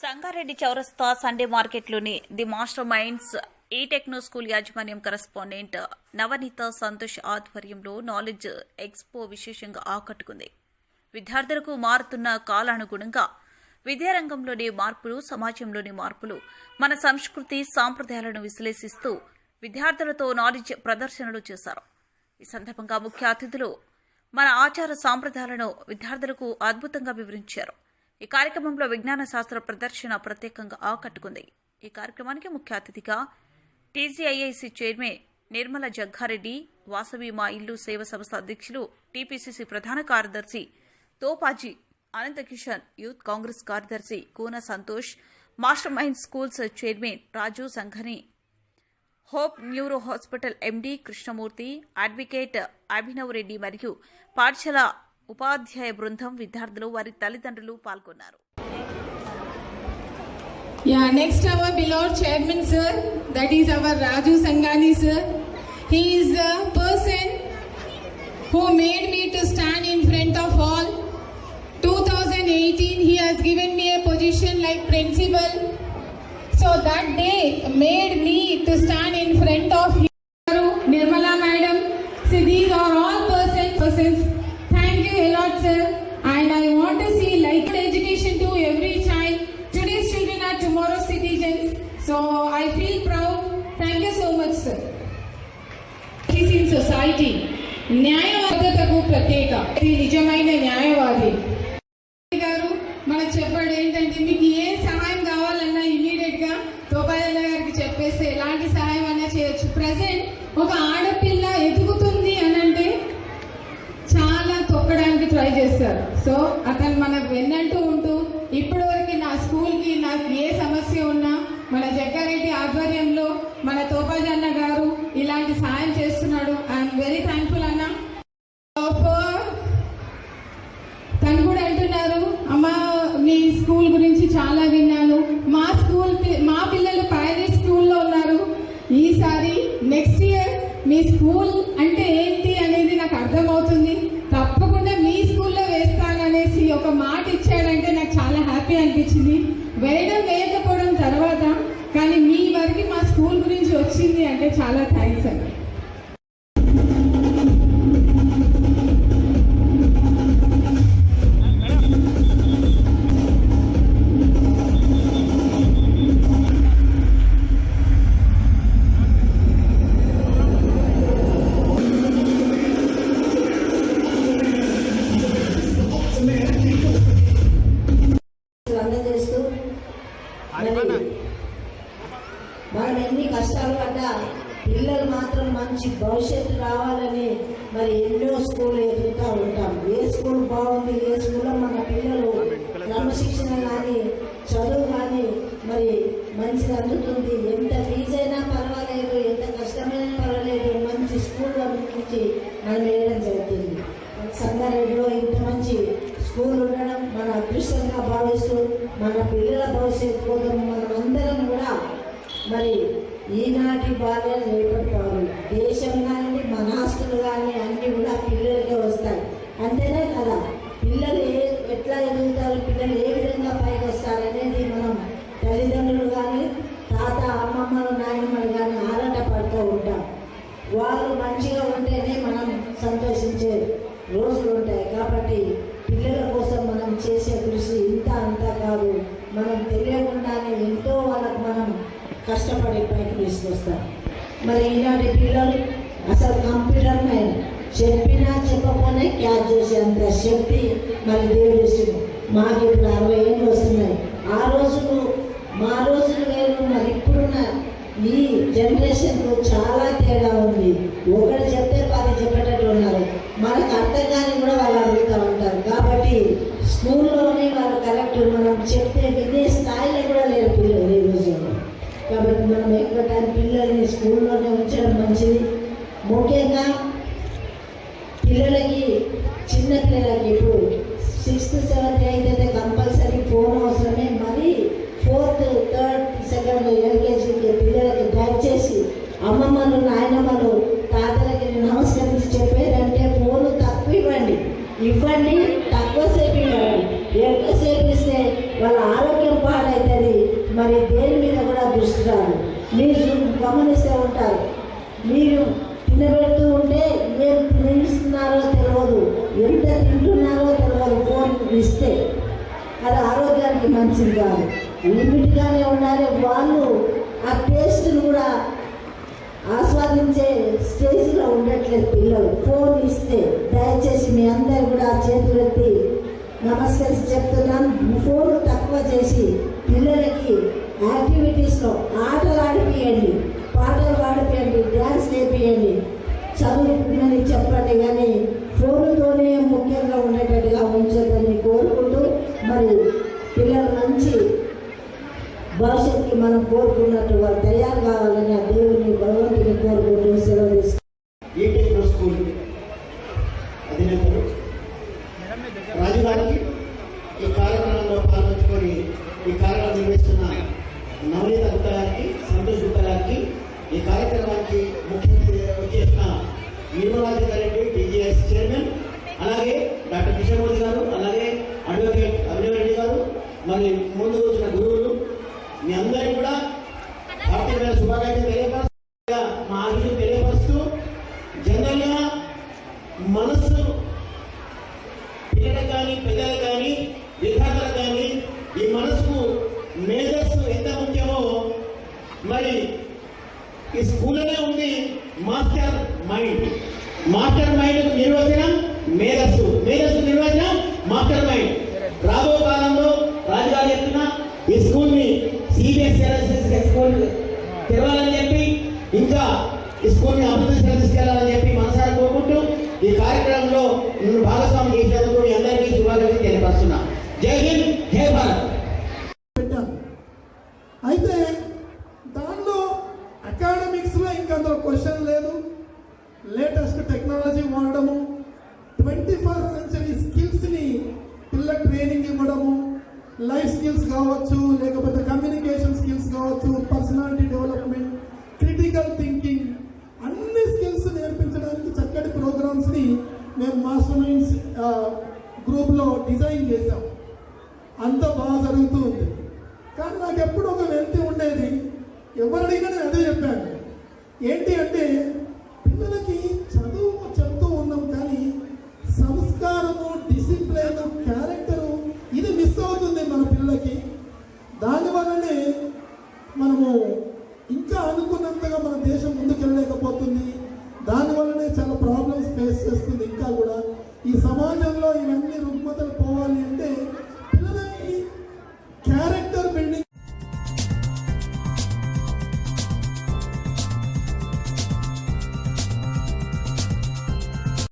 సంగారెడ్డి చౌరస్తా సండే మార్కెట్లోని the master minds ఈ టెక్నో స్కూల్ యాజమాన్యం కరస్పాండెంట్ నవనీత సంతోష్ ఆధ్వర్యంలో నాలెడ్జ్ ఎక్స్పో విశేషంగా ఆకట్టుకుంది. విద్యార్థులకు మారుతున్న కాలానుగుణంగా విద్యారంగంలోని మార్పులు సమాజంలోని మార్పులు మన సంస్కృతి సాంప్రదాయాలను విశ్లేషిస్తూ విద్యార్థులతో నాలెడ్జ్ ప్రదర్శనలు చేశారు. ఈ సందర్భంగా ముఖ్య అతిథులు మన ఆచార సాంప్రదాయాలను విద్యార్థులకు అద్భుతంగా వివరించారు. ఈ కార్యక్రమంలో విజ్ఞాన శాస్త్ర ప్రదర్శన ప్రత్యేకంగా ఆకట్టుకుంది. ఈ కార్యక్రమానికి ముఖ్య అతిథిగా టీజీఐఐసి చైర్మన్ నిర్మల జగ్గారెడ్డి వాసవి మా ఇల్లు సేవ సంస్థ అధ్యక్షులు టీపీసీసీ ప్రధాన కార్యదర్శి తోపాజీ అనంతకిషన్ యూత్ కాంగ్రెస్ కార్యదర్శి Koona Santosh master mind schools chairman Raju Sangani hope neuro hospital MD Krishnamurthy advocate Abhinav Reddy మరియు పాఠశాల ఉపాధ్యాయ బృందం విద్యార్థులు వారి తల్లిదండ్రులు పాల్గొన్నారు Yeah, next our beloved chairman sir, that is our Raju Sangani sir. He is the person who made me to stand in front of all. 2018 he has given me a position like principal. So that day made me to stand in front of you. Citizens. So I feel proud. Thank you so much sir. Peace in society. న్యాయవాదతకు ప్రత్యేక ఇది నిజమైన న్యాయవాది గారు మనకు చెప్పాడు ఏంటంటే మీకు ఏ సహాయం కావాలన్నా ఇమీడియట్గా తోపాయల గారికి చెప్పేస్తే ఎలాంటి సహాయం అయినా చేయొచ్చు ప్రజెంట్ ఒక ఆడపిల్ల ఎదుగుతుంది అని అంటే చాలా తొక్కడానికి ట్రై చేస్తారు సో అతను మనకు వెన్నంటూ ఉంటూ ఇప్పటి వరకు నా స్కూల్కి నాకు ఏ సమస్య ఉన్నా మన జగ్గారెడ్డి ఆధ్వర్యంలో మన తోపాజన్న గారు ఇలాంటి సాయం చేస్తున్నాడు. ఐఎమ్ వెరీ థ్యాంక్ఫుల్ అన్న. తను కూడా అంటున్నారు అమ్మ మీ స్కూల్ గురించి చాలా విన్నాను. మా స్కూల్ మా పిల్లలు ప్రైవేట్ స్కూల్లో ఉన్నారు. ఈసారి నెక్స్ట్ ఇయర్ మీ స్కూల్ అంటే ఏంటి అనేది నాకు అర్థమవుతుంది. తప్పకుండా మీ స్కూల్లో వేస్తాననేసి ఒక మాట ఇచ్చాడంటే నాకు చాలా హ్యాపీ అనిపించింది. వేయడం వేయకపోవడం తర్వాత కానీ మీ వరకు మా స్కూల్ గురించి వచ్చింది అంటే చాలా థ్యాంక్స్ అండి. మనం ఎన్ని కష్టాలు పడ్డా పిల్లలు మాత్రం మంచి భవిష్యత్తు రావాలని మరి ఎన్నో స్కూల్ ఎదుగుతూ ఉంటాం. ఏ స్కూల్ బాగుంది ఏ స్కూల్లో మన పిల్లలు క్రమశిక్షణ కానీ చదువు కానీ మరి మంచిగా అందుతుంది ఎంత ఈనాటి బాల్యం రేపటి దేశం కానీ మన ఆస్తులు కానీ అన్నీ కూడా పిల్లలకే వస్తాయి. అంతేనే కదా? పిల్లలు ఏ ఎట్లా ఎదుగుతారు? పిల్లలు ఏ విధంగా పైకి వస్తారు అనేది మనం తల్లిదండ్రులు కానీ తాత అమ్మమ్మలు నాయన మరి ఈనాటి పిల్లలు అసలు కంప్యూటర్ మీద చెప్పినా చెప్పకపోయినా క్యాచ్ చేసేంత శక్తి మరి దేవుడు ఇస్తుంది మాకు ఇప్పుడు అరవై ఏళ్ళు వస్తున్నాయి ఆ రోజులు మా రోజులు వేరు మరి ఇప్పుడున్న ఈ జనరేషన్కు చాలా తేడా ఉంది. ఒకటి చెప్తే పది చెప్పేటట్టు ఉన్నారు. మనకు అర్థం కానీ కూడా వాళ్ళు అడుగుతూ ఉంటారు. కాబట్టి స్కూల్లోనే వాళ్ళు కరెక్ట్ మనం చెప్తే వినే స్థాయిలో కూడా లేరు. దాని పిల్లల్ని స్కూల్లోనే ఉంచడం మంచిది. ముఖ్యంగా పిల్లలకి చిన్న పిల్లలకి ఇప్పుడు సిక్స్త్ సెవెంత్ ఎయిత్ అయితే కంపల్సరీ ఫోన్ అవసరమే. మరి ఫోర్త్ థర్డ్ సెకండ్ ఎల్కేజీకి పిల్లలకి దయచేసి అమ్మమ్మలు నాయనమ్మలు తాతలకి నమస్కరించి చెప్పేదంటే ఫోన్ తక్కువ ఇవ్వండి. ఇవ్వండి తక్కువసేపు ఇవ్వండి. ఎక్కువసేపు ఇస్తే వాళ్ళ ఆరోగ్యం పాడైతే మరి మీరు గమనిస్తూ ఉంటారు. మీరు తినబెడుతూ ఉంటే ఏం తినిస్తున్నారో తెలియదు ఎంత తింటున్నారో తెలియదు ఫోన్ ఇస్తే అది ఆరోగ్యానికి మంచిది కాదు. లిమిట్గానే ఉండాలి వాళ్ళు ఆ టేస్ట్ను కూడా ఆస్వాదించే స్టేజ్లో ఉండట్లేదు పిల్లలు. ఫోన్ ఇస్తే దయచేసి మీ అందరు కూడా చేతులెత్తి నమస్కరించి చెప్తున్నాను. ఫోన్ తక్కువ చేసి పిల్లలకి యాక్టివిటీస్లో ఆటలు ఆడిపియండి పాటలు పాడిపియండి డ్యాన్స్ నేర్పియండి. చదువుకున్నది చెప్పండి కానీ ఫోన్తోనే ముఖ్యంగా ఉండేటట్టుగా ఉంచదని కోరుకుంటూ మరి పిల్లలు మంచి భవిష్యత్తుకి మనం కోరుకున్నట్టు వారు తయారు కావాలని ఆ దేవుని భగవంతుని కోరుకుంటూ నిర్మలాధికారెడ్డి టీజీఎస్ చైర్మన్. అలాగే డాక్టర్ కృష్ణమూర్తి గారు అలాగే అడ్వకేట్ అభినవ్ రెడ్డి గారు. మరి ముందు వచ్చిన గురువులు మీ అందరికీ కూడా హార్దికమైన శుభాకాంక్షలు తెలియపరుస్తూ మా ఆశలు తెలియపరుస్తూ జనరల్గా మనస్సు పిల్లలకు కానీ పెద్దలకు కానీ విద్యార్థులకు కానీ ఈ మనసుకు మేధస్సు ఎంత ముఖ్యమో మరి ఈ స్కూల్లోనే ఉంది మాస్టర్ మైండ్. మాస్టర్ మైండ్ నిర్వచనం మేధస్సు. మేధస్సు నిర్వచనం మాస్టర్ మైండ్. రాబో కాలంలో రాజుగారు చెప్తున్న ఈ స్కూల్ని సిబిఎస్ఈ స్కూల్ తెరవాలని చెప్పి ఇంకా ఈ స్కూల్ని అభివృద్ధి తీసుకెళ్ళాలని చెప్పి మనసారి కోరుకుంటూ ఈ కార్యక్రమంలో నేను భాగస్వామి చేసినందుకు మీ అందరికీ శుభాకాంక్షలు తెలియపరుస్తున్నా. జై హింద్! టెక్నాలజీ వాడడము ట్వంటీ ఫస్ట్ సెంచరీ స్కిల్స్ని పిల్ల ట్రైనింగ్ ఇవ్వడము. లైఫ్ స్కిల్స్ కావచ్చు లేకపోతే కమ్యూనికేషన్ స్కిల్స్ కావచ్చు పర్సనాలిటీ డెవలప్మెంట్ క్రిటికల్ థింకింగ్ అన్ని స్కిల్స్ నేర్పించడానికి చక్కటి ప్రోగ్రామ్స్ని మేము మాస్టర్ మైండ్స్ గ్రూప్లో డిజైన్ చేశాం. అంత బాగా జరుగుతూ ఉంది. కానీ నాకు ఎప్పుడు ఒక వెళ్తి ఉండేది. ఎవరు అడిగినా నేను అదే చెప్పాను. ఏంటి అంటే